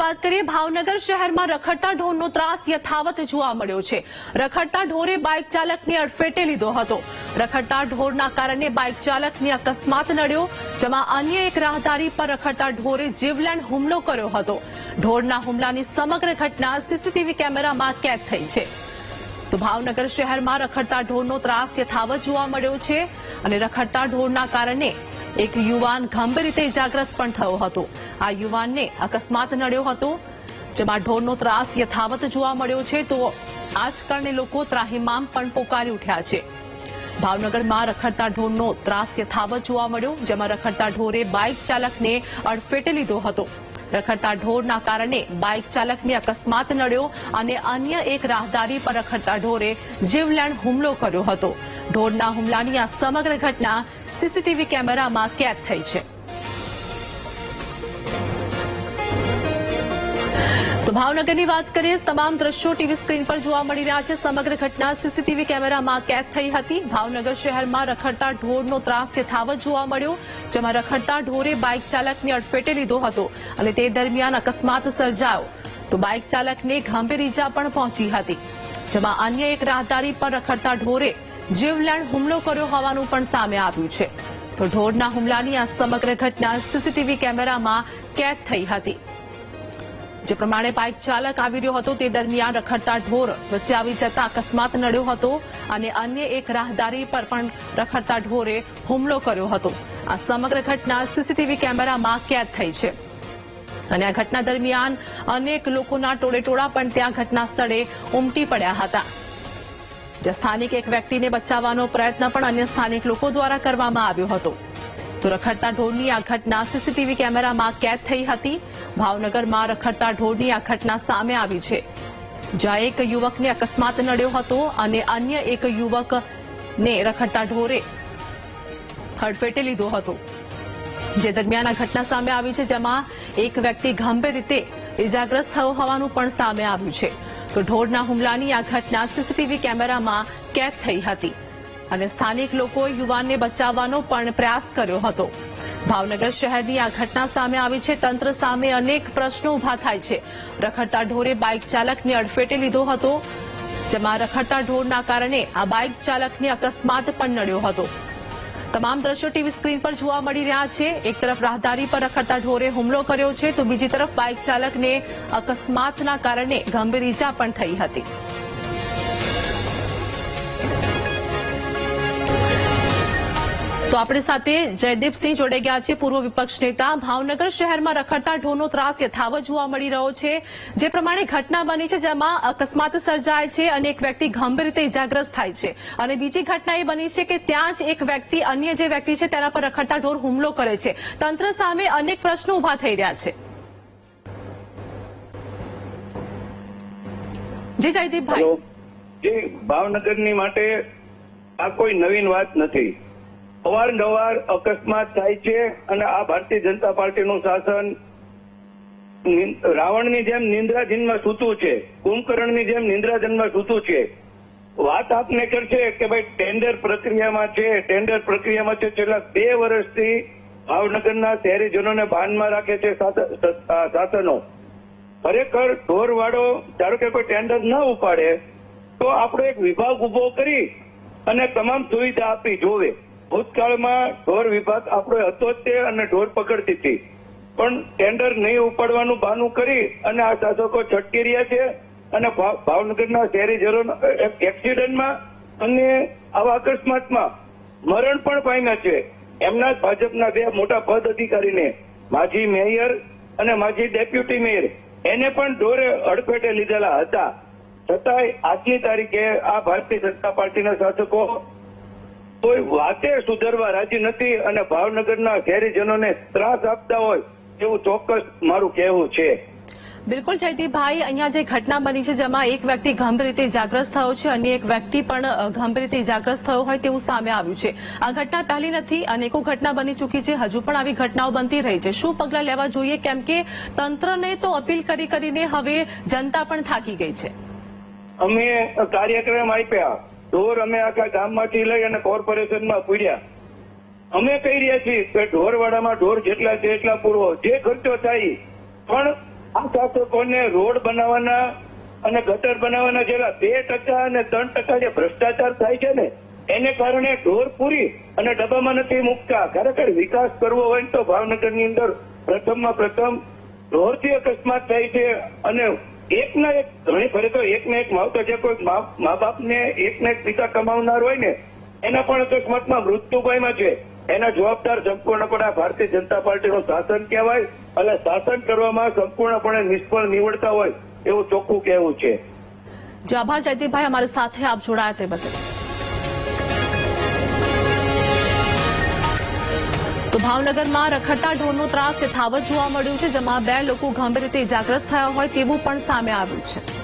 વાત કરીએ, ભાવનગર શહેરમાં રખડતા ઢોરનો ત્રાસ યથાવત જોવા મળ્યો છે. રખડતા ઢોરે બાઇક ચાલકને અડફેટે લીધો હતો. રખડતા ઢોરના કારણે બાઇક ચાલકને અકસ્માત નડ્યો, જેમાં અન્ય એક રાહદારી પર રખડતા ઢોરે જીવલેણ હુમલો કર્યો હતો. ઢોરના હુમલાની સમગ્ર ઘટના સીસીટીવી કેમેરામાં કેદ થઈ છે. તો ભાવનગર શહેરમાં રખડતા ઢોરનો ત્રાસ યથાવત જોવા મળ્યો છે અને રખડતા ઢોરના કારણે એક યુવાન ગંભીર રીતે ઇજાગ્રસ્ત પણ થયો હતો. આ યુવાનને અકસ્માત નડ્યો હતો. જેમાં ઢોરનો ત્રાસ યથાવત જોવા મળ્યો છે તો આ લોકો ત્રાહિમામ પણ પોકારી ઉઠ્યા છે. ભાવનગરમાં રખડતા ઢોરનો ત્રાસ યથાવત જોવા મળ્યો, જેમાં રખડતા ઢોરે બાઇક ચાલકને અડફેટે લીધો હતો. રખડતા ઢોરના કારણે બાઇક ચાલકને અકસ્માત નડ્યો અને અન્ય એક રાહદારી પર રખડતા ઢોરે જીવલેણ હુમલો કર્યો હતો. ઢોરના હુમલાની આ સમગ્ર ઘટના સીસીટીવી કેમેરામાં કેદ થઈ છે. તો ભાવનગરની વાત કરીએ, તમામ દ્રશ્યો ટીવી સ્ક્રીન પર જોવા મળી રહ્યા છે. સમગ્ર ઘટના સીસીટીવી કેમેરામાં કેદ થઈ હતી. ભાવનગર શહેરમાં રખડતા ઢોરનો ત્રાસ યથાવત જોવા મળ્યો, જેમાં રખડતા ઢોરે બાઇક ચાલકને અડફેટે લીધો હતો અને તે દરમિયાન અકસ્માત સર્જાયો. તો બાઇક ચાલકને ગંભીર ઈજા પણ પહોંચી હતી, જેમાં અન્ય એક રાહદારી પર રખડતા ઢોરે જીવલેણ હુમલો કર્યો હોવાનું પણ સામે આવ્યું છે. તો ઢોરના હુમલાની આ સમગ્ર ઘટના સીસીટીવી કેમેરામાં કેદ થઈ હતી. જે પ્રમાણે બાઇક ચાલક આવી રહ્યો હતો, તે દરમિયાન રખડતા ઢોર વચ્ચે આવી જતા અકસ્માત નડ્યો હતો અને અન્ય એક રાહદારી પર પણ રખડતા ઢોરે હુમલો કર્યો હતો. આ સમગ્ર ઘટના સીસીટીવી કેમેરામાં કેદ થઈ છે. અને આ ઘટના દરમિયાન અનેક લોકોના ટોળેટોળા પણ ત્યાં ઘટના સ્થળે ઉમટી પડ્યા હતા. જે સ્થાનિક એક વ્યક્તિને બચાવવાનો પ્રયત્ન પણ અન્ય સ્થાનિક લોકો દ્વારા કરવામાં આવ્યો હતો. તો રખડતા ઢોરની આ ઘટના સીસીટીવી કેમેરામાં કેદ થઈ હતી. ભાવનગરમાં રખડતા ઢોરની આ ઘટના સામે આવી છે. જ્યાં એક યુવકને અકસ્માત નડ્યો હતો અને અન્ય એક યુવકને રખડતા ઢોરે હડફેટે લીધો હતો. જે દરમિયાન આ ઘટના સામે આવી છે, જેમાં એક વ્યક્તિ ગંભીર રીતે ઇજાગ્રસ્ત થયો હોવાનું પણ સામે આવ્યું છે. તો ઢોરના હુમલાની આ ઘટના સીસીટીવી કેમેરામાં કેદ થઈ હતી અને સ્થાનિક લોકોએ યુવાનને બચાવવાનો પણ પ્રયાસ કર્યો હતો. ભાવનગર શહેરની આ ઘટના સામે આવી છે. તંત્ર સામે અનેક પ્રશ્નો ઊભા થાય છે. રખડતા ઢોરે બાઇક ચાલકને અડફેટે લીધો હતો, જેમાં રખડતા ઢોરના કારણે આ બાઇક ચાલકને અકસ્માત પણ નડ્યો હતો. તમામ દ્રશ્યો ટીવી સ્ક્રીન પર જોવા મળી રહ્યા છે. એક તરફ રાહદારી પર રખડતા ઢોરે હુમલો કર્યો છે તો બીજી તરફ બાઇક ચાલકને અકસ્માતના કારણે ગંભીર ઈજા પણ થઈ હતી. આપણી સાથે જયદીપસિંહ જોડાઈ ગયા છે, પૂર્વ વિપક્ષ નેતા. ભાવનગર શહેરમાં રખડતા ઢોરનો ત્રાસ યથાવત જોવા મળી રહ્યો છે. જે પ્રમાણે ઘટના બની છે જેમાં અકસ્માત સર્જાય છે અને એક વ્યક્તિ ગંભીર રીતે ઇજાગ્રસ્ત થાય છે. અને બીજી ઘટના એ બની છે કે ત્યાં જ એક વ્યક્તિ, અન્ય જે વ્યક્તિ છે તેના પર રખડતા ઢોર હુમલો કરે છે. તંત્ર સામે અનેક પ્રશ્નો ઊભા થઈ રહ્યા છે. જી જયદીપભાઈ. જી, ભાવનગરની માટે આ કોઈ નવીન વાત નથી. અવારનવાર અકસ્માત થાય છે અને આ ભારતીય જનતા પાર્ટીનું શાસન રાવણની જેમ નિંદ્રાધીનમાં સૂતું છે, કુંભકર્ણની જેમ નિંદ્રાધીનમાં સૂતું છે. વાત આપને કરશે કે ભાઈ ટેન્ડર પ્રક્રિયામાં છે, ટેન્ડર પ્રક્રિયામાં છે, છેલ્લા બે વર્ષથી ભાવનગરના શહેરીજનોને ભાનમાં રાખે છે શાસનો. ખરેખર ઢોરવાળો ધારો કે કોઈ ટેન્ડર ન ઉપાડે, તો આપણે એક વિભાગ ઊભો કરી અને તમામ સુવિધા આપી જોવે. ભૂતકાળમાં ઢોર વિભાગ આપણો હતો તે અને ઢોર પકડતી હતી. પણ ટેન્ડર નહીં ઉપાડવાનું બાનું કરી અને આ સાધકો છટકી રહ્યા છે અને ભાવનગરના શહેરીજનો એક્સિડન્ટમાં અને આવા અકસ્માતમાં મરણ પણ પામ્યા છે. એમના જ ભાજપના બે મોટા પદ અધિકારીને, માજી મેયર અને માજી ડેપ્યુટી મેયર, એને પણ ઢોરે અડફેટે લીધેલા હતા. છતાંય આજની તારીખે આ ભારતીય જનતા પાર્ટીના શાસકો કોઈ વાતે સુધરવા રાજી નથી અને ભાવનગરના શહેરીજનોને ત્રાસ આપતા હોય એવું ચોક્કસ મારું કહેવું છે. બિલકુલ જયદીપભાઈ અહીંયા જે ઘટના બની છે જેમાં એક વ્યક્તિ ગંભીર રીતે ઇજાગ્રસ્ત થયો છે અને એક વ્યક્તિ પણ ગંભીર રીતે ઇજાગ્રસ્ત થયો હોય તેવું સામે આવ્યું છે. આ ઘટના પહેલી નથી અનેકો ઘટના બની ચૂકી છે. હજુ પણ આવી ઘટનાઓ બનતી રહી છે. શું પગલાં લેવા જોઈએ? કેમ કે તંત્રને તો અપીલ કરી કરીને હવે જનતા પણ થાકી ગઈ છે. અમે કાર્યક્રમ આપ્યા. ઢોર અમે આખા ગામમાંથી લઈ અને કોર્પોરેશનમાં પૂર્યા. અમે કહી રહ્યા છીએ કે ઢોરવાડામાં ઢોર જેટલા છે એટલા પૂરવો જે ખર્ચો થાય, પણ આ શાસકોને રોડ બનાવવાના અને ગટર બનાવવાના જેટલા બે ટકા અને ત્રણ ટકા જે ભ્રષ્ટાચાર થાય છે ને, એને કારણે ઢોર પૂરી અને ડબ્બામાં નથી મૂકતા. ખરેખર વિકાસ કરવો હોય તો ભાવનગરની અંદર પ્રથમમાં પ્રથમ ઢોરથી અકસ્માત થાય છે અને એકના એક, ઘણી ફરે તો એકના એક માવતર જે કોઈ મા બાપને એકના એક પિતા કમાવનાર હોય ને, એના પણ અકસ્માતમાં મૃત્યુ પામ્યા છે. એના જવાબદાર સંપૂર્ણપણે ભારતીય જનતા પાર્ટીનું શાસન કહેવાય અને શાસન કરવામાં સંપૂર્ણપણે નિષ્ફળ નીવડતા હોય એવું ચોખ્ખું કહેવું છે. જો આભાર, જયદીપભાઈ, અમારી સાથે આપ જોડાયા તે બદલ. તો ભાવનગરમાં રખડતા ઢોરનો ત્રાસ યથાવત જોવા મળ્યું છે, જેમાં બે લોકો ગંભીર રીતે ઇજાગ્રસ્ત થયા હોય તેવું પણ સામે આવ્યું છે.